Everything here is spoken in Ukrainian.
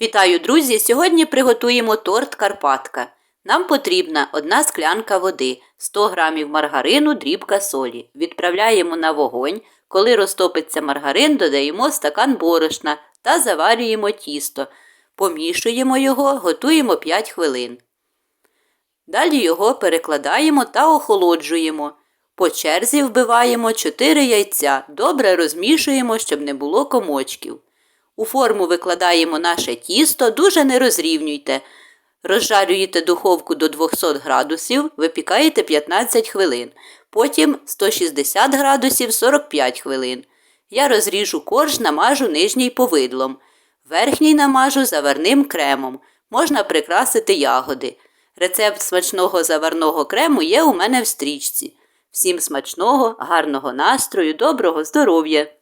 Вітаю, друзі! Сьогодні приготуємо торт Карпатка. Нам потрібна одна склянка води, 100 г маргарину, дрібка солі. Відправляємо на вогонь. Коли розтопиться маргарин, додаємо стакан борошна та заварюємо тісто. Помішуємо його, готуємо 5 хвилин. Далі його перекладаємо та охолоджуємо. По черзі вбиваємо 4 яйця. Добре розмішуємо, щоб не було комочків. У форму викладаємо наше тісто, дуже не розрівнюйте. Розжарюєте духовку до 200 градусів, випікаєте 15 хвилин. Потім 160 градусів 45 хвилин. Я розріжу корж, намажу нижній повидлом. Верхній намажу заварним кремом. Можна прикрасити ягоди. Рецепт смачного заварного крему є у мене в стрічці. Всім смачного, гарного настрою, доброго здоров'я!